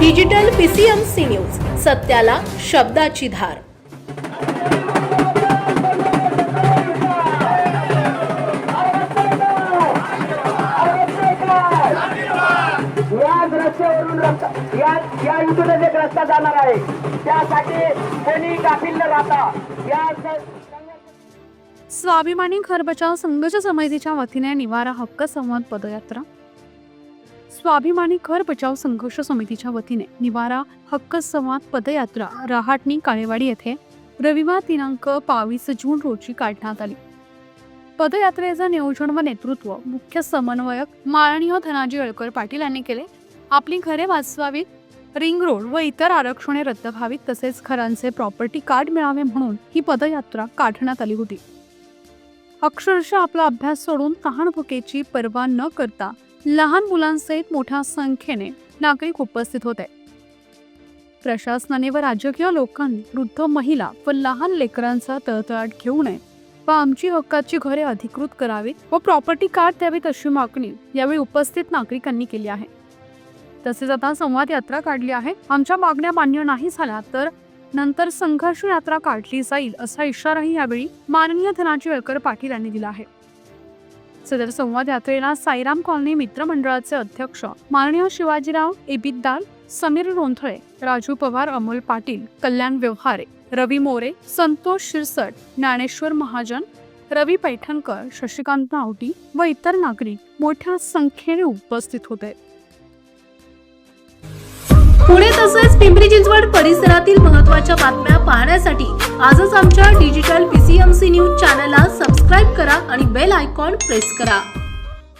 Digital PCMC news सत्याला शब्दाची धार. याच रस्त्यावरून रस्ता या या इथूनच एक रस्ता जाणार आहे. त्यासाठी कोणी गाफील न राहता. या स्वाभिमानी घर बचाव संघर्ष समितीच्या वतीने निवारा हक्क संवाद पदयात्रा. स्वाभिमानी घर बचाव संघर्ष समितीच्या वतीने निवारा हक्क संवाद पदयात्रा रहाटणी काळेवाडी येथे रविवार दिनांक बावीस जून रोजी काढण्यात आली. पदयात्रेचं नियोजन व नेतृत्व मुख्य समन्वयक माननीय धनाजी अळकर पाटील यांनी केले. आपली घरे वाचवावीत रिंग रोड व इतर आरक्षणे रद्द व्हावीत तसेच घरांचे प्रॉपर्टी कार्ड मिळावे म्हणून ही पदयात्रा काढण्यात आली होती. अक्षरशः आपला अभ्यास सोडून तहानभुकेची पर्वा न करता लहान मुलांसहित मोठ्या संख्येने नागरिक उपस्थित होते. प्रशासनाने व राजकीय लोकांनी वृद्ध महिला व लहान लेकरांचा तळतळाट घेऊ नये व आमची हक्काची घरे अधिकृत करावीत व प्रॉपर्टी कार्ड द्यावीत अशी मागणी यावेळी उपस्थित नागरिकांनी केली आहे. तसेच आता संवाद यात्रा काढली आहे. आमच्या मागण्या मान्य नाही झाल्या तर नंतर संघर्ष यात्रा काढली जाईल असा इशाराही यावेळी माननीय धनाजी वेळकर पाटील यांनी दिला आहे. सदर संवाद यात्रेला साईराम कॉलनी मित्रमंडळाचे अध्यक्ष माननीय शिवाजीराव एबिद्दार समीर रोंथळे राजू पवार अमोल पाटील कल्याण व्यवहारे रवी मोरे संतोष शिरसट ज्ञानेश्वर महाजन रवी पैठणकर शशिकांत आवटी व इतर नागरिक मोठ्या संख्येने उपस्थित होते. पुणे तसेच पिंपरी चिंचवड परिसरातील महत्त्वाच्या बातम्या पाहण्यासाठी आजच आमच्या डिजिटल पीसीएमसी न्यूज चॅनलला सबस्क्राईब आयकॉन प्रेस करा.